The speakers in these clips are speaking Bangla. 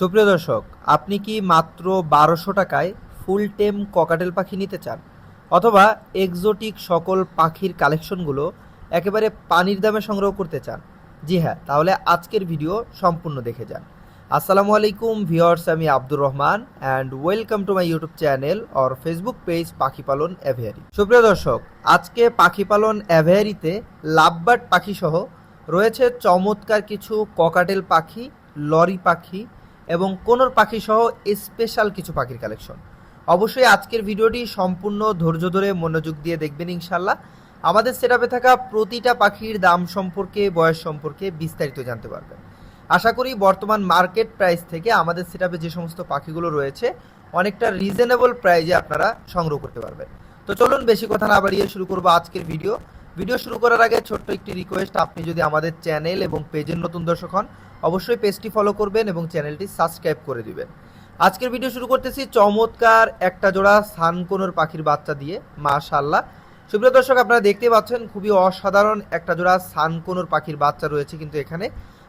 সুপ্রিয় দর্শক, আপনি কি মাত্র বারোশো টাকায় ফুল টেম ককাটেল পাখি নিতে চান? অথবা এক্সোটিক সকল পাখির কালেকশনগুলো একেবারে পানির দামে সংগ্রহ করতে চান? জি হ্যাঁ তাহলে আজকের ভিডিও সম্পূর্ণ দেখে যান। আসসালামু আলাইকুম ভিওর্স আমি Abdur Rahman and welcome to my YouTube channel or Facebook page পাখি পালন অ্যাভিয়ারি। সুপ্রিয় দর্শক, আজকে পাখি পালন অ্যাভিয়ারিতে লাভবার্ড পাখি সহ রয়েছে চমৎকার কিছু ককাটেল পাখি, লরি পাখি এবং কোনোর পাখি সহ স্পেশাল কিছু পাখির কালেকশন অবশ্যই আজকের ভিডিওটি সম্পূর্ণ ধৈর্য ধরে মনোযোগ দিয়ে দেখবেন ইনশাল্লাহ আমাদের সেটাপে থাকা প্রতিটা পাখির দাম সম্পর্কে, বয়স সম্পর্কে বিস্তারিত জানতে পারবেন। আশা করি বর্তমান মার্কেট প্রাইস থেকে আমাদের সেটাপে যে সমস্ত পাখিগুলো রয়েছে, অনেকটা রিজনেবল প্রাইজে আপনারা সংগ্রহ করতে পারবেন। তো চলুন বেশি কথা না বাড়িয়ে শুরু করব আজকের ভিডিও ভিডিও শুরু করার আগে ছোট্ট একটি রিকোয়েস্ট আপনি যদি আমাদের চ্যানেল এবং পেজের নতুন দর্শক হন, অবশ্যই পেজটি ফলো করবেন এবং চ্যানেলটি সাবস্ক্রাইব করে দিবেন। আজকের ভিডিও শুরু করতেছি চমৎকার একটা জোড়া সানকোনোর পাখির বাচ্চা দিয়ে মাশাল্লাহ সুপ্রিয় দর্শক, আপনারা দেখতে পাচ্ছেন খুবই অসাধারণ একটা জোড়া সানকোনোর পাখির বাচ্চা রয়েছে কিন্তু এখানে।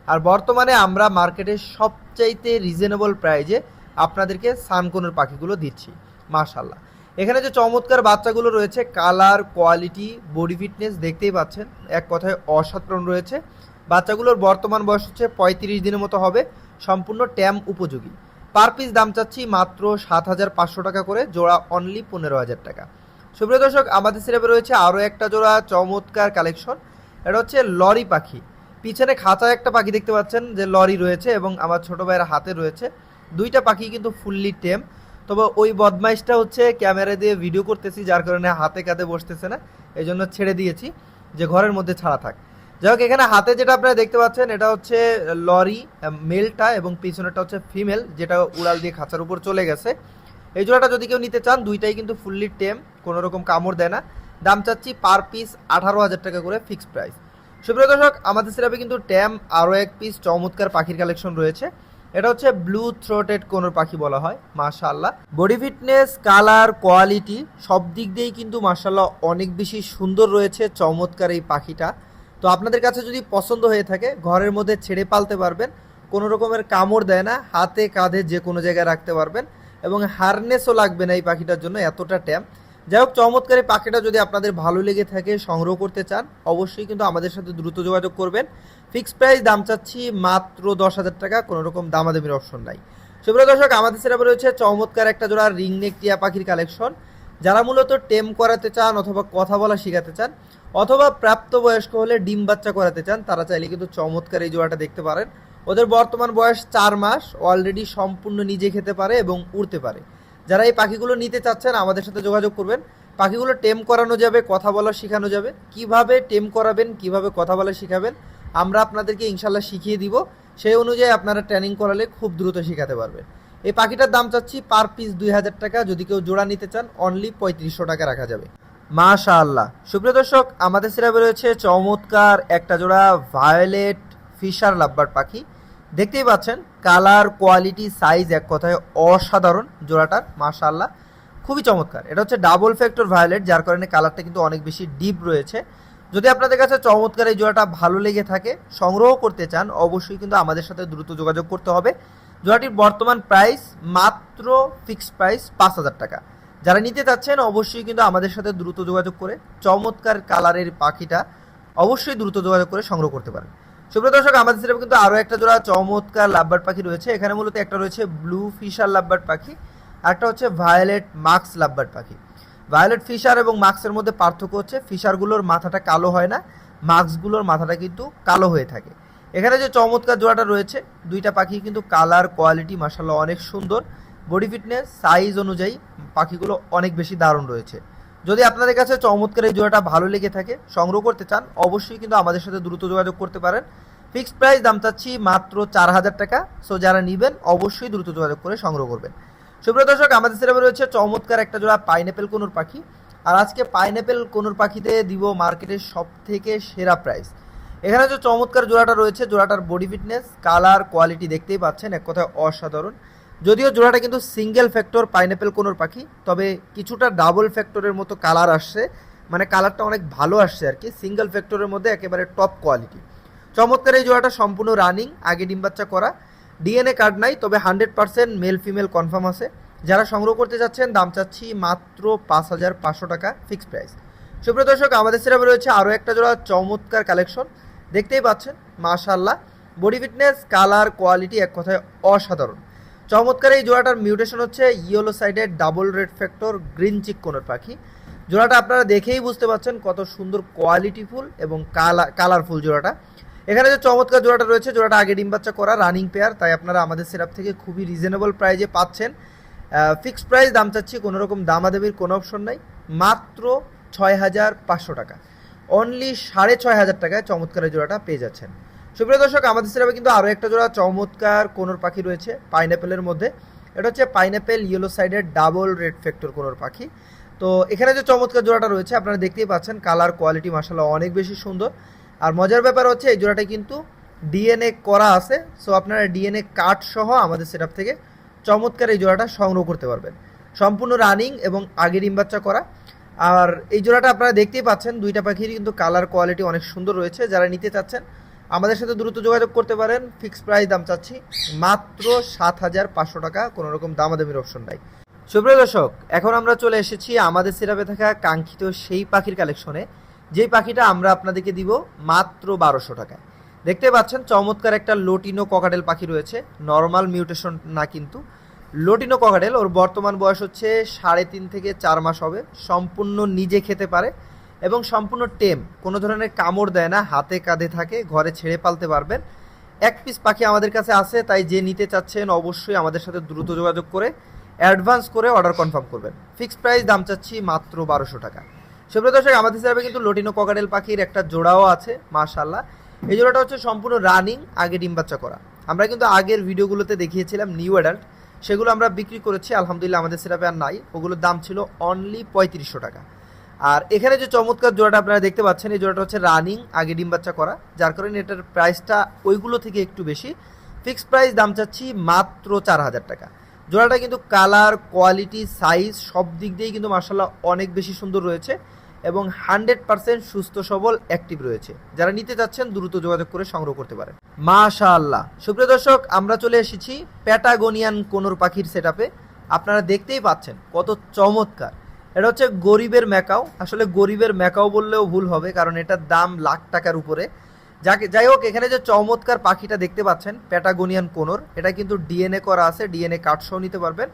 আর বর্তমানে আমরা মার্কেটে সবচাইতে রিজনেবল প্রাইজে আপনাদেরকে সানকোনোর পাখিগুলো দিচ্ছি মাশাল্লাহ এখানে যে চমৎকার বাচ্চাগুলো রয়েছে, কালার, কোয়ালিটি, বডি ফিটনেস দেখতেই পাচ্ছেন। এক কথায় অসাধারণ রয়েছে। বাচ্চাগুলোর বর্তমান বয়স হচ্ছে পঁয়ত্রিশ দিনের মতো হবে। সম্পূর্ণ ট্যাম উপযোগী। পার পিস দাম চাচ্ছি মাত্র সাত হাজার পাঁচশো টাকা করে, জোড়া অনলি পনেরো হাজার টাকা। সুপ্রিয় দর্শক, আমাদের সিরাপে রয়েছে আরও একটা জোড়া চমৎকার কালেকশন। এটা হচ্ছে লরি পাখি। পিছনে খাঁচায় একটা পাখি দেখতে পাচ্ছেন যে লরি রয়েছে এবং আমার ছোট ভাইয়ের হাতে রয়েছে। দুইটা পাখি কিন্তু ফুললি টেম তবে ওই বদমাইশটা হচ্ছে ক্যামেরা দিয়ে ভিডিও করতেছি, যার কারণে হাতে কাঁধে বসতেছে না। এই জন্য ছেড়ে দিয়েছি, যে ঘরের মধ্যে ছাড়া থাক। যাই হোক, এখানে হাতে যেটা আপনারা দেখতে পাচ্ছেন, এটা হচ্ছে লরি মেলটা এবং পিছনেরটা হচ্ছে ফিমেল, যেটা উড়াল দিয়ে খাঁচার উপর চলে গেছে। এই জোড়াটা যদি কেউ নিতে চান, দুইটাই কিন্তু ফুললি টেম কোনো রকম কামড় দেয় না। দাম চাচ্ছি পার পিস আঠারো হাজার টাকা করে ফিক্সড প্রাইস সুপ্রিয় দর্শক, আমাদের সিরাপে কিন্তু ট্যাম আরও এক পিস চমৎকার পাখির কালেকশন রয়েছে। এটা হচ্ছে ব্লু থ্রোটেড কোনোর পাখি বলা হয় মাশাল্লাহ বডি ফিটনেস কালার কোয়ালিটি সব দিক দিয়েই কিন্তু মাশাল্লাহ অনেক বেশি সুন্দর রয়েছে, চমৎকার এই পাখিটা। তো আপনাদের কাছে যদি পছন্দ হয়ে থাকে, ঘরের মধ্যে ছেড়ে পালতে পারবেন, কোনো রকমের কামড় দেয় না, হাতে কাঁধে যে কোনো জায়গায় রাখতে পারবেন, এবং হারনেসও লাগবে না এই পাখিটার জন্য, এতটা ট্যাম যাই হোক, চমৎকার এই পাখিটা যদি আপনাদের ভালো লেগে থাকে, সংগ্রহ করতে চান, অবশ্যই কিন্তু আমাদের সাথে দ্রুত যোগাযোগ করবেন। ফিক্সড প্রাইস দাম চাচ্ছি মাত্র দশ হাজার টাকা, কোনো রকম দামাদামির অপশন নাই। সুপ্রিয় দর্শক, আমাদের সেটা রয়েছে চমৎকার একটা জোড়া রিং নেক টিয়া পাখির কালেকশন। যারা মূলত টেম করাতে চান অথবা কথা বলা শেখাতে চান, অথবা প্রাপ্তবয়স্ক হলে ডিম বাচ্চা করাতে চান, তারা চাইলে কিন্তু চমৎকার এই জোড়াটা দেখতে পারেন। ওদের বর্তমান বয়স চার মাস অলরেডি সম্পূর্ণ নিজে খেতে পারে এবং উড়তে পারে। যারা এই পাখিগুলো নিতে চাচ্ছেন, আমাদের সাথে যোগাযোগ করবেন। পাখিগুলো টেম করানো যাবে, কথা বলা শেখানো যাবে। কীভাবে টেম করাবেন, কীভাবে কথা বলা শেখাবেন, আমরা আপনাদেরকে ইনশাল্লাহ শিখিয়ে দিব। সেই অনুযায়ী আপনারা ট্রেনিং করালে খুব দ্রুত শেখাতে পারবেন। এই পাখিটার দাম চাচ্ছি পার পিস দুই হাজার টাকা। যদি কেউ জোড়া নিতে চান অনলি পঁয়ত্রিশশো টাকা রাখা যাবে। মাশা আল্লাহ সুপ্রিয় দর্শক, আমাদের সিরাপে রয়েছে চমৎকার একটা জোড়া ভায়োলেট ফিশার লাভবার পাখি। দেখতেই পাচ্ছেন কালার কোয়ালিটি সাইজ এক কথায় অসাধারণ জোড়াটার মাশা আল্লাহ খুবই চমৎকার। এটা হচ্ছে ডাবল ফ্যাক্টর ভায়োলেট যার কারণে কালারটা কিন্তু অনেক বেশি ডিপ রয়েছে। যদি আপনাদের কাছে চমৎকার এই জোড়াটা ভালো লেগে থাকে সংগ্রহ করতে চান, অবশ্যই কিন্তু আমাদের সাথে দ্রুত যোগাযোগ করতে হবে। জোড়াটির বর্তমান প্রাইস মাত্র ফিক্সড প্রাইস পাঁচ হাজার টাকা। যারা নিতে চাচ্ছেন, অবশ্যই কিন্তু আমাদের সাথে দ্রুত যোগাযোগ করে চমৎকার কালারের পাখিটা অবশ্যই দ্রুত যোগাযোগ করে সংগ্রহ করতে পারেন। সুপ্রিয় দর্শক, আমাদের সেটা কিন্তু আরও একটা জোড়া চমৎকার লাভবার্ড পাখি রয়েছে। এখানে মূলত একটা রয়েছে ব্লু ফিশার লাভবার্ড পাখি একটা হচ্ছে ভায়োলেট মাক্স লাভবার্ড পাখি। ভায়োলেট ফিশার এবং মাক্সের মধ্যে পার্থক্য হচ্ছে, ফিশারগুলোর মাথাটা কালো হয় না, মাক্সগুলোর মাথাটা কিন্তু কালো হয়ে থাকে। এখানে যে চমৎকার জোড়াটা রয়েছে, দুইটা পাখি কিন্তু কালার, কোয়ালিটি মাসাল্লাহ অনেক সুন্দর। বডি ফিটনেস, সাইজ অনুযায়ী পাখিগুলো অনেক বেশি দারুণ রয়েছে। যদি আপনাদের কাছে চমৎকার এই জোড়াটা ভালো লেগে থাকে, সংগ্রহ করতে চান, অবশ্যই কিন্তু আমাদের সাথে দ্রুত যোগাযোগ করতে পারেন। ফিক্সড প্রাইস দাম চাচ্ছি মাত্র চার হাজার টাকা, সো যারা নেবেন, অবশ্যই দ্রুত যোগাযোগ করে সংগ্রহ করবেন। সুপ্রিয় দর্শক, আমাদের সিনেমা রয়েছে চমৎকার একটা জোড়া পাইনঅ্যাপেল কোনুর পাখি। আর আজকে পাইনঅ্যাপেল কোনুর পাখিতে দিব মার্কেটের সব থেকে সেরা প্রাইস। এখানে যে চমৎকার জোড়াটা রয়েছে, জোড়াটার বডি ফিটনেস, কালার, কোয়ালিটি দেখতেই পাচ্ছেন, এক কথায় অসাধারণ। যদিও জোড়াটা কিন্তু সিঙ্গেল ফ্যাক্টর পাইনঅ্যাপেল কোনোর পাখি, তবে কিছুটা ডাবল ফ্যাক্টরের মতো কালার আসছে। মানে কালারটা অনেক ভালো আসছে আর কি সিঙ্গেল ফ্যাক্টরের মধ্যে একেবারে টপ কোয়ালিটি চমৎকার এই জোড়াটা সম্পূর্ণ রানিং আগে ডিম বাচ্চা করা। ডিএনএ কার্ড নাই, তবে hundred percent male female confirm আছে। যারা সংগ্রহ করতে যাচ্ছেন, দাম চাচ্ছি মাত্র পাঁচ হাজার পাঁচশো টাকা ফিক্সড প্রাইস সুপ্রিয় দর্শক, আমাদের সেরাপে রয়েছে আরও একটা জোড়া চমৎকার কালেকশন দেখতেই পাচ্ছেন মাশাল্লাহ বডি ফিটনেস কালার কোয়ালিটি এক কথায় অসাধারণ। চমৎকার এই জোড়াটার মিউটেশন হচ্ছে ইয়েলো সাইডের double red factor green cheek conure পাখি। জোড়াটা আপনারা দেখেই বুঝতে পারছেন কত সুন্দর কোয়ালিটিফুল এবং কালা কালারফুল জোড়াটা। এখানে যে চমৎকার জোড়াটা রয়েছে, জোড়াটা আগে ডিম বাচ্চা করা রানিং পেয়ার তাই আপনারা আমাদের সিরাপ থেকে খুবই রিজনেবল প্রাইজে পাচ্ছেন। ফিক্সড প্রাইস দাম চাচ্ছি, কোনো রকম দামাদামির কোনো অপশন নাই, মাত্র ছয় হাজার পাঁচশো টাকা। অনলি সাড়ে ছয় হাজার টাকায় চমৎকার জোড়াটা পেয়ে যাচ্ছেন। সুপ্রিয় দর্শক, আমাদের সিরাপে কিন্তু আরও একটা জোড়া চমৎকার কোনোর পাখি রয়েছে পাইনঅ্যাপেলের মধ্যে। এটা হচ্ছে পাইনঅ্যাপেল ইয়েলো সাইডের ডাবল রেড ফ্যাক্টর কোনোর পাখি। তো এখানে যে চমৎকার জোড়াটা রয়েছে, আপনারা দেখতেই পাচ্ছেন কালার কোয়ালিটি মাসাল্লাহ অনেক বেশি সুন্দর। আর মজার ব্যাপার হচ্ছে, এই জোড়াটা কিন্তু ডিএনএ করা আছে সো আপনারা ডিএনএ কার্ড সহ আমাদের সেটআপ থেকে চমৎকার এই জোড়াটা সংগ্রহ করতে পারবেন। সম্পূর্ণ রানিং এবং আগে ডিম বাচ্চা করা। আর এই জোড়াটা আপনারা দেখতেই পাচ্ছেন, দুইটা পাখিরই কিন্তু কালার কোয়ালিটি অনেক সুন্দর রয়েছে। যারা নিতে চাচ্ছেন আমাদের সাথে দ্রুত যোগাযোগ করতে পারেন। ফিক্সড প্রাইস দাম চাচ্ছি মাত্র সাত হাজার পাঁচশো টাকা। কোনো রকম দামাদামির অপশন নাই। সুপ্রিয় দর্শক, এখন আমরা চলে এসেছি আমাদের সিরাপে থাকা কাঙ্ক্ষিত সেই পাখির কালেকশনে। যেই পাখিটা আমরা আপনাদেরকে দিব মাত্র বারোশো টাকায়। দেখতে পাচ্ছেন, চমৎকার একটা লোটিনো ককাটেল পাখি রয়েছে। নর্মাল মিউটেশন না কিন্তু। লোটিনো ককাটেল ওর বর্তমান বয়স হচ্ছে সাড়ে তিন থেকে চার মাস হবে। সম্পূর্ণ নিজে খেতে পারে। এবং সম্পূর্ণ টেম, কোনো ধরনের কামড় দেয় না, হাতে কাঁধে থাকে, ঘরে ছেড়ে পালতে পারবেন। এক পিস পাখি আমাদের কাছে আছে, তাই যে নিতে চাচ্ছেন অবশ্যই আমাদের সাথে দ্রুত যোগাযোগ করে, অ্যাডভান্স করে অর্ডার কনফার্ম করবেন। ফিক্সড প্রাইস, দাম চাচ্ছি মাত্র বারোশো টাকা। সুপ্রিয় দর্শক, আমাদের হিসাবে কিন্তু লটিনো ককারেল পাখির একটা জোড়াও আছে মাশাল্লাহ এই জোড়াটা হচ্ছে সম্পূর্ণ রানিং, আগে ডিম বাচ্চা করা। আমরা কিন্তু আগের ভিডিওগুলোতে দেখিয়েছিলাম নিউ অ্যাডাল্ট, সেগুলো আমরা বিক্রি করেছি, আলহামদুলিল্লাহ আমাদের সেরাপে আর নাই। ওগুলোর দাম ছিল অনলি পঁয়ত্রিশশো টাকা। আর এখানে যে চমৎকার জোড়াটা আপনারা দেখতে পাচ্ছেন, এই জোড়াটা হচ্ছে রানিং, আগে ডিম বাচ্চা করা। যার কারণে এটার প্রাইসটা ওইগুলো থেকে একটু বেশি। ফিক্সড প্রাইস দাম চাচ্ছি মাত্র চার হাজার টাকা। জোড়াটা কিন্তু কালার কোয়ালিটি সাইজ সব দিক দিয়েই কিন্তু মার্শাল্লাহ অনেক বেশি সুন্দর রয়েছে এবং হান্ড্রেড পার্সেন্ট সুস্থ সবল অ্যাক্টিভ রয়েছে। যারা নিতে চাচ্ছেন দ্রুত যোগাযোগ করে সংগ্রহ করতে পারেন। মাশাআল্লাহ। সুপ্রিয় দর্শক, আমরা চলে এসেছি প্যাটাগোনিয়ান কোনোর পাখির সেট আপনারা দেখতেই পাচ্ছেন কত চমৎকার। এটা হচ্ছে গরিবের ম্যাকাও। আসলে গরিবের ম্যাকাও বললেও ভুল হবে, কারণ এটার দাম লাখ টাকার উপরে। যাকে যাই হোক, এখানে যে চমৎকার পাখিটা দেখতে পাচ্ছেন প্যাটাগোনিয়ান কোনোর, এটা কিন্তু ডিএনএ করা আছে ডিএনএ কার্ড সহ নিতে পারবেন।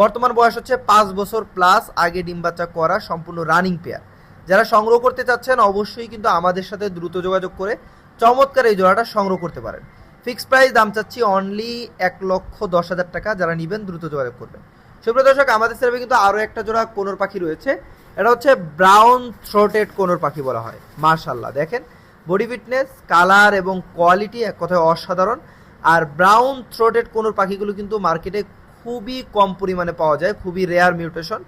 বর্তমান বয়স হচ্ছে পাঁচ বছর প্লাস আগে ডিম বাচ্চা করা সম্পূর্ণ রানিং পেয়ার যারা সংগ্রহ করতে চাচ্ছেন, অবশ্যই কিন্তু আমাদের সাথে দ্রুত যোগাযোগ করে চমৎকার এই জোড়াটা সংগ্রহ করতে পারেন। ফিক্সড প্রাইস দাম চাচ্ছি অনলি এক লক্ষ দশ হাজার টাকা, যারা নেবেন দ্রুত যোগাযোগ করবেন। সুপ্রিয় দর্শক, আমাদের সেরবে কিন্তু আরও একটা জোড়া কোনোর পাখি রয়েছে। এটা হচ্ছে ব্রাউন থ্রোটেড কোনোর পাখি বলা হয়। মার্শাল্লাহ দেখেন। বডি ফিটনেস কালার এবং কোয়ালিটি এক কথায় অসাধারণ। আর ব্রাউন থ্রোটেড কোনোর পাখিগুলো কিন্তু মার্কেটে খুবই কম পরিমাণে পাওয়া যায়, খুবই রেয়ার মিউটেশন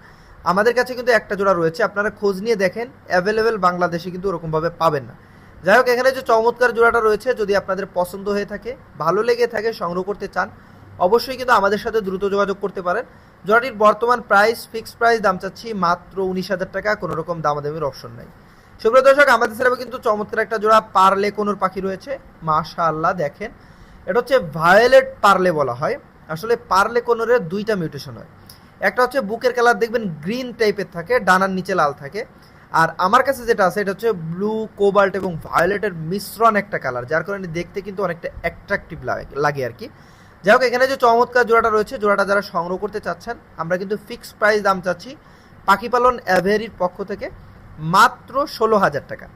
আমাদের কাছে কিন্তু একটা জোড়া রয়েছে, আপনারা খোঁজ নিয়ে দেখেন। অ্যাভেলেবেল বাংলাদেশে কিন্তু ওরকমভাবে পাবেন না। যাই হোক, এখানে যে চমৎকার জোড়াটা রয়েছে, যদি আপনাদের পছন্দ হয়ে থাকে, ভালো লেগে থাকে, সংগ্রহ করতে চান অবশ্যই কিন্তু আমাদের সাথে দ্রুত যোগাযোগ করতে পারেন। জোড়াটির বর্তমান প্রাইস ফিক্সড প্রাইস দাম চাচ্ছি মাত্র উনিশ হাজার টাকা, কোনো রকম দামাদামির অপশন নাই। সুপ্রিয় দর্শক, আমাদের সেরাবে কিন্তু চমৎকার একটা জোড়া পার্লে কোনোর পাখি রয়েছে। মাশা আল্লাহ দেখেন। এটা হচ্ছে ভায়োলেট পার্লে বলা হয়। আসলে পার্লে কোনোরের দুইটা মিউটেশন হয়। একটা হচ্ছে বুকের কালার দেখবেন গ্রিন টাইপের থাকে, ডানার নিচে লাল থাকে। আর আমার কাছে যেটা আছে, এটা হচ্ছে ব্লু কোবাল্ট এবং ভায়োলেটের মিশ্রণ একটা কালার যার কারণে দেখতে কিন্তু অনেকটা অ্যাট্রাকটিভ লাগে আর কি। যাই হোক, এখানে যে চমৎকার জোড়াটা রয়েছে, জোড়াটা যারা সংগ্রহ করতে চাচ্ছেন, আমরা কিন্তু ফিক্সড প্রাইস দাম চাচ্ছি পাখি পালন অ্যাভেরির পক্ষ থেকে মাত্র ষোলো হাজার টাকা।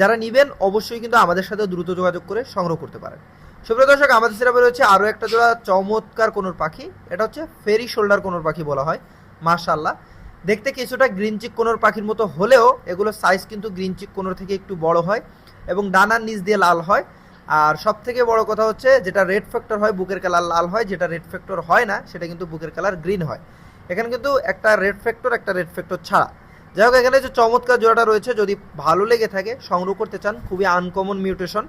যারা নিবেন, অবশ্যই কিন্তু আমাদের সাথে দ্রুত যোগাযোগ করে সংগ্রহ করতে পারেন। সুপ্রিয় দর্শক, আমাদের সেরাপে রয়েছে আরও একটা জোড়া চমৎকার কোনোর পাখি। এটা হচ্ছে ফেরি শোল্ডার কোনোর পাখি বলা হয় মাশাল্লাহ দেখতে কিছুটা গ্রিন চিক কোনোর পাখির মতো হলেও এগুলো সাইজ কিন্তু গ্রিন চিক কোনোর থেকে একটু বড় হয় এবং ডানার নিচ দিয়ে লাল হয়। আর সব থেকে বড় কথা হচ্ছে যেটা রেড ফ্যাক্টর হয়, বুকের কালার লাল হয়, যেটা রেড ফ্যাক্টর হয় না, সেটা কিন্তু বুকের কালার গ্রিন হয়। এখানে কিন্তু একটা রেড ফ্যাক্টর একটা রেড ফ্যাক্টর ছাড়া। যাই হোক, এখানে যে চমৎকার জোড়াটা রয়েছে, যদি ভালো লেগে থাকে, সংগ্রহ করতে চান, খুবই আনকমন মিউটেশন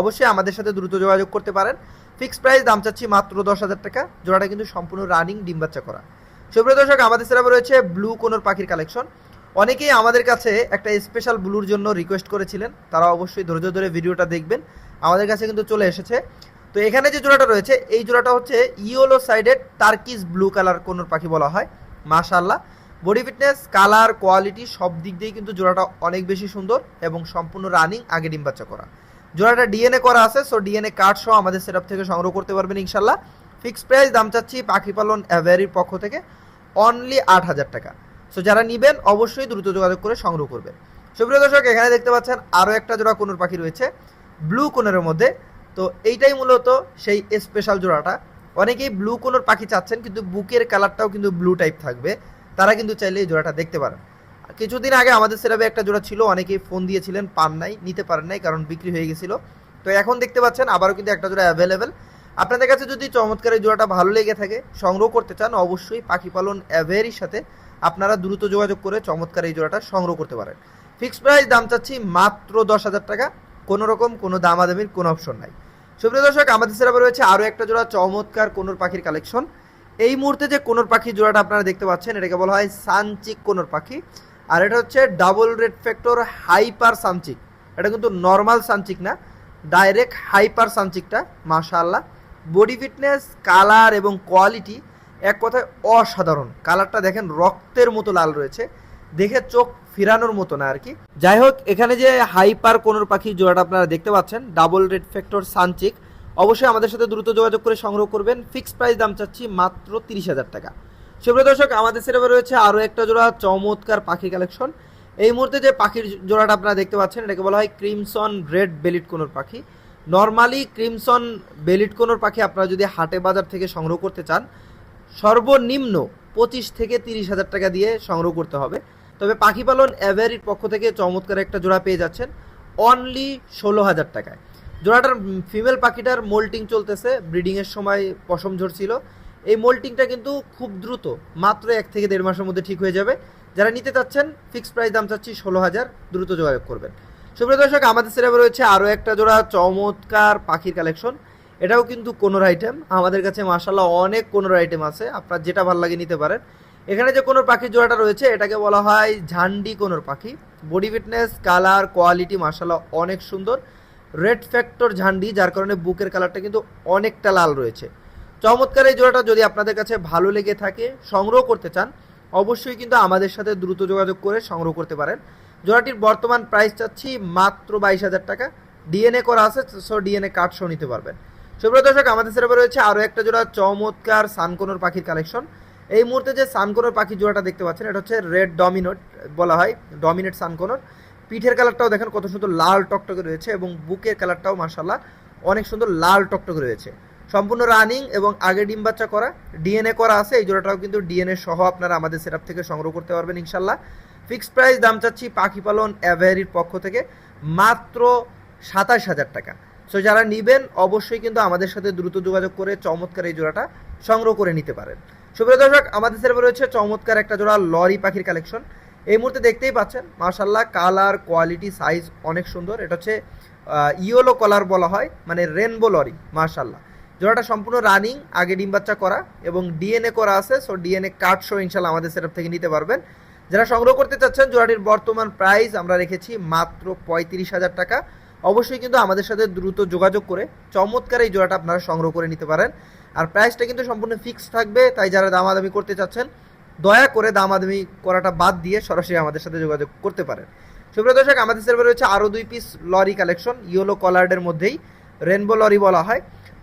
অবশ্যই আমাদের সাথে দ্রুত যোগাযোগ করতে পারেন। ফিক্সড প্রাইস দাম চাচ্ছি মাত্র দশ হাজার টাকা, জোড়াটা কিন্তু সম্পূর্ণ রানিং ডিম বাচ্চা করা। সুপ্রিয় দর্শক, আমাদের সেরাবে রয়েছে ব্লু কোনোর পাখির কালেকশন অনেকেই আমাদের কাছে একটা স্পেশাল ব্লুর জন্য রিকোয়েস্ট করেছিলেন, তারা অবশ্যই ধৈর্য ধরে ভিডিওটা দেখবেন। আমাদের কাছে কিন্তু চলে এসেছে। তো এখানে যে জোড়াটা রয়েছে, এই জোড়াটা হচ্ছে yellow sided turquoise blue colour conure পাখি বলা হয়। মাশাল্লাহ বডি ফিটনেস কালার কোয়ালিটি সব দিক দিয়েই কিন্তু জোড়াটা অনেক বেশি সুন্দর এবং সম্পূর্ণ রানিং আগে ডিম বাচ্চা করা। জোড়াটা ডিএনএ করা আছে সো ডিএনএ কার্ড সহ আমাদের সেটআপ থেকে সংগ্রহ করতে পারবেন ইনশাল্লাহ ফিক্সড প্রাইস দাম চাচ্ছি পাখি পালন অ্যাভেরির পক্ষ থেকে অনলি আট হাজার টাকা। সো যারা নিবেন, অবশ্যই দ্রুত যোগাযোগ করে সংগ্রহ করবেন। সুপ্রিয় দর্শক, এখানে দেখতে পাচ্ছেন আরও একটা জোড়া কোনোর পাখি রয়েছে। ব্লু কোনের মধ্যে। তো এইটাই মূলত সেই স্পেশাল জোড়াটা। অনেকেই ব্লু কোনোর পাখি চাচ্ছেন, কিন্তু বুকের কালারটাও কিন্তু ব্লু টাইপ থাকবে। তারা কিন্তু চাইলে এই জোড়াটা দেখতে পারেন। কিছুদিন আগে আমাদের সেরাবে একটা জোড়া ছিল, অনেকেই ফোন দিয়েছিলেন, পান নাই, নিতে পারেন নাই, কারণ বিক্রি হয়ে গেছিল। তো এখন দেখতে পাচ্ছেন, আবারও কিন্তু একটা জোড়া অ্যাভেলেবেল আপনাদের কাছে যদি চমৎকার এই জোড়াটা ভালো লেগে থাকে, সংগ্রহ করতে চান, অবশ্যই পাখি পালন অ্যাভেরির সাথে আপনারা দ্রুত যোগাযোগ করে চমৎকার এই জোড়াটা সংগ্রহ করতে পারেন। ফিক্সড প্রাইস দাম চাচ্ছি মাত্র দশ হাজার টাকা। কোনো রকম, কোনো দামাদামির কোনো অপশন নাই। সুপ্রিয় দর্শক, আমাদের সেরাবে রয়েছে আরও একটা জোড়া চমৎকার কোনোর পাখির কালেকশন এই মুহূর্তে যে কোনোর পাখি জোড়াটা আপনারা দেখতে পাচ্ছেন, এটাকে বলা হয় সানচিক কোনোর পাখি। আর এটা হচ্ছে double red factor hyper suncheek. এটা কিন্তু নর্মাল সানচিক না ডাইরেক্ট হাইপার সানচিকটা, মাশাআল্লাহ। বডি ফিটনেস কালার এবং কোয়ালিটি এক কথায় অসাধারণ। কালারটা দেখেন রক্তের মতো লাল রয়েছে। দেখে চোখ ফিরানোর মতো না আর কি। যাই হোক, এখানে যে হাইপার কোনোর পাখি জোড়াটা আপনারা দেখতে পাচ্ছেন, ডাবল রেড ফ্যাক্টর সানচিক। অবশ্যই আমাদের সাথে দ্রুত যোগাযোগ করে সংগ্রহ করবেন। ফিক্সড প্রাইস দাম চাচ্ছি মাত্র তিরিশ হাজার টাকা। সুপ্রিয় দর্শক, আমাদের সেটাবে রয়েছে আরও একটা জোড়া চমৎকার পাখি কালেকশন এই মুহূর্তে যে পাখির জোড়াটা আপনারা দেখতে পাচ্ছেন, এটাকে বলা হয় ক্রিমসন রেড বেলিট কোনোর পাখি। নর্মালি ক্রিমসন বেলিট কোনোর পাখি আপনারা যদি হাটে বাজার থেকে সংগ্রহ করতে চান, সর্বনিম্ন পঁচিশ থেকে তিরিশ হাজার টাকা দিয়ে সংগ্রহ করতে হবে। তবে পাখি পালন অ্যাভারির পক্ষ থেকে চমৎকার একটা জোড়া পেয়ে যাচ্ছেন। অনলি ষোলো হাজার টাকায়। জোড়াটার ফিমেল পাখিটার মোল্টিং চলতেছে। ব্রিডিংয়ের সময় পশম ঝরছিল। এই মোল্টিংটা কিন্তু খুব দ্রুত, মাত্র এক থেকে দেড় মাসের মধ্যে ঠিক হয়ে যাবে। যারা নিতে চাচ্ছেন ফিক্সড প্রাইস দাম চাচ্ছি ষোলো হাজার, দ্রুত যোগাযোগ করবেন। সুপ্রিয় দর্শক, আমাদের সেরাবে রয়েছে আরও একটা জোড়া চমৎকার পাখির কালেকশন এটাও কিন্তু কোনোর আইটেম আমাদের কাছে মাসাল্লাহ অনেক কোনোর আইটেম আছে। আপনার যেটা ভালো লাগে নিতে পারেন। এখানে যে কোনোর পাখির জোড়াটা রয়েছে, এটাকে বলা হয় ঝান্ডি কোনোর পাখি। বডি ফিটনেস কালার কোয়ালিটি মাসাল্লাহ অনেক সুন্দর। রেড ফ্যাক্টর ঝান্ডি, যার কারণে বুকের কালারটা কিন্তু অনেকটা লাল রয়েছে। চমৎকার এই জোড়াটা যদি আপনাদের কাছে ভালো লেগে থাকে, সংগ্রহ করতে চান, অবশ্যই কিন্তু আমাদের সাথে দ্রুত যোগাযোগ করে সংগ্রহ করতে পারেন। জোড়াটির বর্তমান প্রাইস চাচ্ছি মাত্র বাইশ হাজার টাকা। ডিএনএ করা আছে সো ডিএনএ কার্ড শো নিতে পারবেন। সুপ্রিয় দর্শক, আমাদের সেরাবে রয়েছে আরও একটা জোড়া চমৎকার সানকোনোর পাখির কালেকশন এই মুহূর্তে যে সানকোনোর পাখি জোড়াটা দেখতে পাচ্ছেন, এটা হচ্ছে রেড ডমিনোট বলা হয়, ডমিনেট সানকোনোর পিঠের কালারটাও দেখেন কত সুন্দর লাল টকটকে রয়েছে এবং বুকের কালারটাও মার্শাল্লাহ অনেক সুন্দর লাল টকটকে রয়েছে। সম্পূর্ণ রানিং এবং আগে ডিম বাচ্চা করা, ডিএনএ করা আছে, এই জোড়াটাও কিন্তু ডিএনএ সহ আপনারা আমাদের সেটআপ থেকে সংগ্রহ করতে পারবেন ইনশাল্লাহ ফিক্সড প্রাইস দাম চাচ্ছি পাখি পালন অ্যাভেরির পক্ষ থেকে মাত্র সাতাশ হাজার টাকা। সো যারা নিবেন, অবশ্যই কিন্তু আমাদের সাথে দ্রুত যোগাযোগ করে চমৎকার এই জোড়াটা সংগ্রহ করে নিতে পারেন। সুপ্রিয় দর্শক, আমাদের সেরবে রয়েছে চমৎকার একটা জোড়া লরি পাখির কালেকশন এই মুহূর্তে দেখতেই পাচ্ছেন মার্শাল্লাহ কালার কোয়ালিটি সাইজ অনেক সুন্দর। এটা হচ্ছে ইয়েলো কালার বলা হয় মানে রেনবো লরি মার্শাল্লাহ জোড়াটা সম্পূর্ণ রানিং আগে ডিম বাচ্চা করা এবং ডিএনএ করা আছে সো ডিএনএ কার্ড শো ইনশাল্লাহ আমাদের সেটআপ থেকে নিতে পারবেন। যারা সংগ্রহ করতে চাচ্ছেন, জোড়াটির বর্তমান প্রাইস আমরা রেখেছি মাত্র পঁয়ত্রিশ হাজার টাকা। অবশ্যই কিন্তু আমাদের সাথে দ্রুত যোগাযোগ করে চমৎকার এই জোড়াটা আপনারা সংগ্রহ করে নিতে পারেন। আর প্রাইসটা কিন্তু সম্পূর্ণ ফিক্স থাকবে, তাই যারা দামাদামি করতে চাচ্ছেন, দয়া করে দামাদামি করাটা বাদ দিয়ে সরাসরি আমাদের সাথে যোগাযোগ করতে পারেন। সুপ্রিয় দর্শক, আমাদের সার্ভে রয়েছে আরও দুই পিস লরি কালেকশন ইয়েলো কলার্ডের মধ্যেই রেনবো লরি বলা হয়।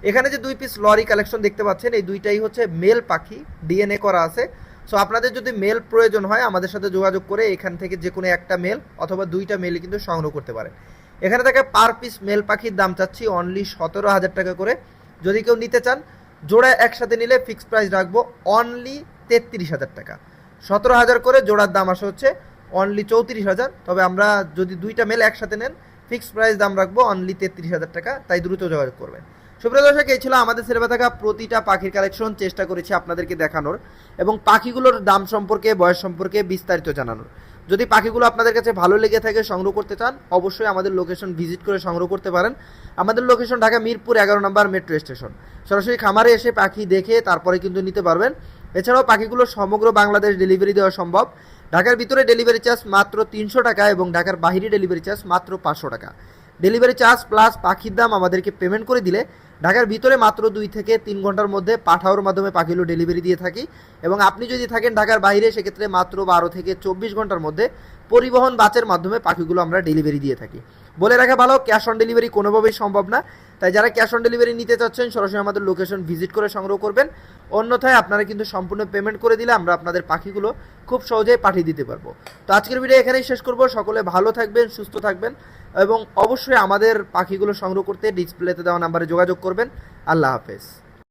এখানে যে দুই পিস লরি কালেকশন দেখতে পাচ্ছেন, এই দুইটাই হচ্ছে মেল পাখি ডিএনএ করা আছে। সো আপনাদের যদি মেল প্রয়োজন হয়, আমাদের সাথে যোগাযোগ করে এখান থেকে যে কোনো একটা মেল অথবা দুইটা মেলই কিন্তু সংগ্রহ করতে পারেন। এখানে থাকে পার পিস মেল পাখির দাম চাচ্ছি অনলি সতেরো হাজার টাকা করে। যদি কেউ নিতে চান জোড়া একসাথে নিলে ফিক্সড প্রাইস রাখব অনলি তেত্রিশ হাজার টাকা। সতেরো হাজার করে জোড়ার দাম আসে হচ্ছে অনলি চৌত্রিশ হাজার। তবে আমরা যদি দুইটা মেল একসাথে নেন ফিক্সড প্রাইস দাম রাখব অনলি তেত্রিশ হাজার টাকা, তাই দ্রুত যোগাযোগ করবেন। সুপ্রিয় দর্শক, এই ছিল আমাদের সেরেবা থাকা প্রতিটা পাখির কালেকশন চেষ্টা করেছি আপনাদেরকে দেখানোর এবং পাখিগুলোর দাম সম্পর্কে, বয়স সম্পর্কে বিস্তারিত জানানোর। যদি পাখিগুলো আপনাদের কাছে ভালো লেগে থাকে সংগ্রহ করতে চান, অবশ্যই আমাদের লোকেশন ভিজিট করে সংগ্রহ করতে পারেন। আমাদের লোকেশন ঢাকা মিরপুর এগারো নম্বর মেট্রো স্টেশন সরাসরি খামারে এসে পাখি দেখে তারপরে কিন্তু নিতে পারবেন। এছাড়াও পাখিগুলো সমগ্র বাংলাদেশ ডেলিভারি দেওয়া সম্ভব। ঢাকার ভিতরে ডেলিভারি চার্জ মাত্র তিনশো টাকা এবং ঢাকার বাহিরে ডেলিভারি চার্জ মাত্র পাঁচশো টাকা। ডেলিভারি চার্জ প্লাস পাখির দাম আমাদেরকে পেমেন্ট করে দিলে ঢাকার ভিতরে মাত্র দুই থেকে তিন ঘণ্টার মধ্যে পাঠাওয়ার মাধ্যমে পাখিগুলো ডেলিভারি দিয়ে থাকি এবং আপনি যদি থাকেন ঢাকার বাইরে, সেক্ষেত্রে মাত্র বারো থেকে চব্বিশ ঘণ্টার মধ্যে পরিবহন বাসের মাধ্যমে পাখিগুলো আমরা ডেলিভারি দিয়ে থাকি। বলে রাখা ভালো, ক্যাশ অন ডেলিভারি কোনোভাবেই সম্ভব না। তাই যারা ক্যাশ অন ডেলিভারি নিতে চাচ্ছেন, সরাসরি আমাদের লোকেশন ভিজিট করে সংগ্রহ করবেন। অন্যথায় আপনারা কিন্তু সম্পূর্ণ পেমেন্ট করে দিলে আমরা আপনাদের পাখিগুলো খুব সহজেই পাঠিয়ে দিতে পারব। তো আজকের ভিডিও এখানেই শেষ করব। সকলে ভালো থাকবেন, সুস্থ থাকবেন এবং অবশ্যই আমাদের পাখিগুলো সংগ্রহ করতে ডিসপ্লেতে দেওয়া নাম্বারে যোগাযোগ করবেন। আল্লাহ হাফেজ।